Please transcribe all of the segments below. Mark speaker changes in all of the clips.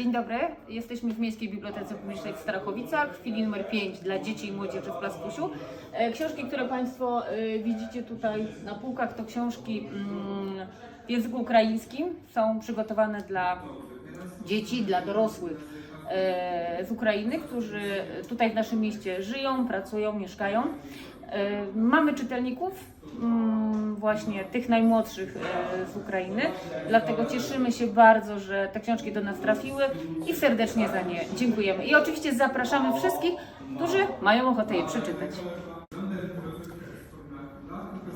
Speaker 1: Dzień dobry, jesteśmy w Miejskiej Bibliotece Publicznej w Starachowicach, w chwili numer 5 dla dzieci i młodzieży w Plaskusiu. E, Książki, które Państwo e, widzicie tutaj na półkach, to książki mm, w języku ukraińskim. Są przygotowane dla dzieci, dla dorosłych e, z Ukrainy, którzy tutaj w naszym mieście żyją, pracują, mieszkają. E, Mamy czytelników, mm, właśnie tych najmłodszych e, z Ukrainy, dlatego cieszymy się bardzo, że te książki do nas trafiły i serdecznie za nie dziękujemy. I oczywiście zapraszamy wszystkich, którzy mają ochotę je przeczytać.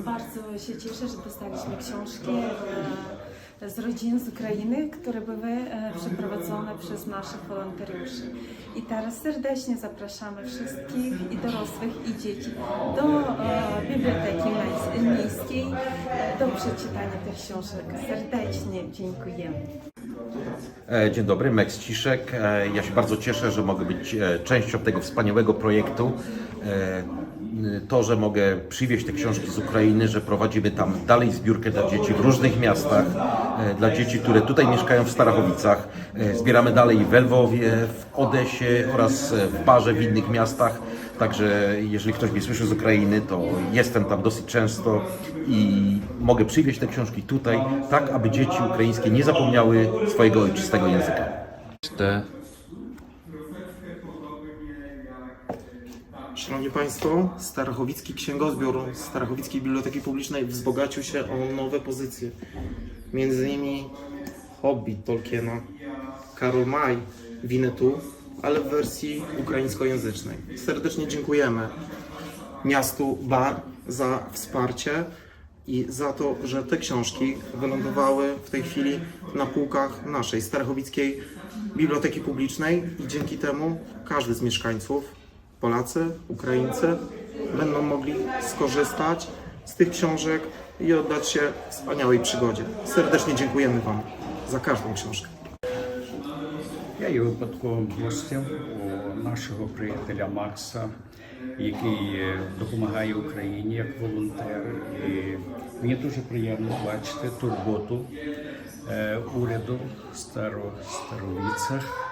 Speaker 2: Bardzo się cieszę, że dostaliśmy książki e, z rodzin z Ukrainy, które były e, przeprowadzone przez naszych wolontariuszy. I teraz serdecznie zapraszamy wszystkich i dorosłych i dzieci do e, Biblioteki Miejskiej e, do przeczytania tych książek. Serdecznie dziękujemy.
Speaker 3: Dzień dobry, Max Ciszek. Ja się bardzo cieszę, że mogę być częścią tego wspaniałego projektu. E, To, że mogę przywieźć te książki z Ukrainy, że prowadzimy tam dalej zbiórkę dla dzieci w różnych miastach, e, dla dzieci, które tutaj mieszkają w Starachowicach. E, Zbieramy dalej w Lwowie, w Odesie oraz w Barze, w innych miastach. Także jeżeli ktoś mnie słyszy z Ukrainy, to jestem tam dosyć często i mogę przywieźć te książki tutaj, tak aby dzieci ukraińskie nie zapomniały swojego ojczystego języka.
Speaker 4: Szanowni Państwo, Starachowicki Księgozbiór Starachowickiej Biblioteki Publicznej wzbogacił się o nowe pozycje. Między innymi Hobbit Tolkiena, Karol Maj, Winnetu, ale w wersji ukraińskojęzycznej. Serdecznie dziękujemy miastu Bar za wsparcie i za to, że te książki wylądowały w tej chwili na półkach naszej Starachowickiej Biblioteki Publicznej i dzięki temu każdy z mieszkańców, Polacy, Ukraińcy, będą mogli skorzystać z tych książek i oddać się wspaniałej przygodzie. Serdecznie dziękujemy Wam za każdą książkę.
Speaker 5: Я є випадковим гостем у нашого приятеля Макса, який е, допомагає Україні як волонтер. І мені дуже приємно бачити турботу е, уряду Старо, Старовіцях,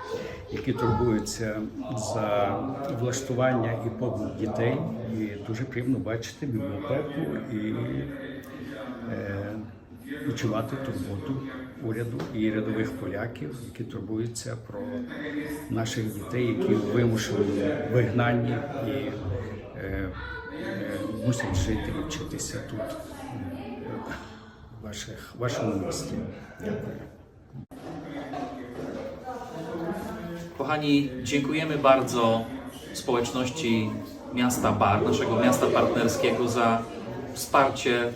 Speaker 5: які турбуються за влаштування і побут дітей. І дуже приємно бачити бібліотеку і е, відчувати турботу уряду і рядових поляків, які турбуються про наших дітей, які вимушені вигнанні і е, е, мусять жити і вчитися тут, е, ваших, вашому місті. Дякую.
Speaker 6: Kochani, dziękujemy bardzo społeczności miasta Bar, naszego miasta partnerskiego za wsparcie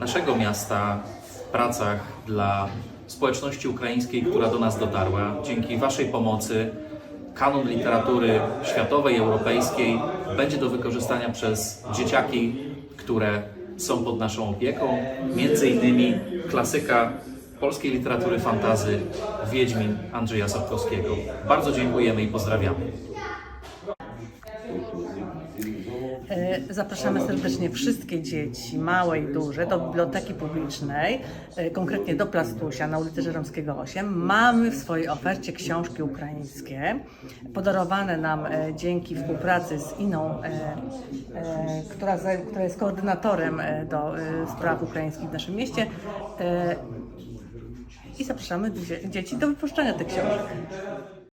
Speaker 6: naszego miasta w pracach dla społeczności ukraińskiej, która do nas dotarła. Dzięki Waszej pomocy kanon literatury światowej, europejskiej będzie do wykorzystania przez dzieciaki, które są pod naszą opieką. Między innymi klasyka polskiej literatury fantazy Wiedźmin Andrzeja Sapkowskiego. Bardzo dziękujemy i pozdrawiamy.
Speaker 7: Zapraszamy serdecznie wszystkie dzieci, małe i duże, do biblioteki publicznej, e, konkretnie do Plastusia na ulicy Żeromskiego 8. Mamy w swojej ofercie książki ukraińskie, podarowane nam e, dzięki współpracy z Iną, e, e, która, jest koordynatorem e, do e, spraw ukraińskich w naszym mieście. E, I zapraszamy dzie- dzieci do wypuszczenia tych książek.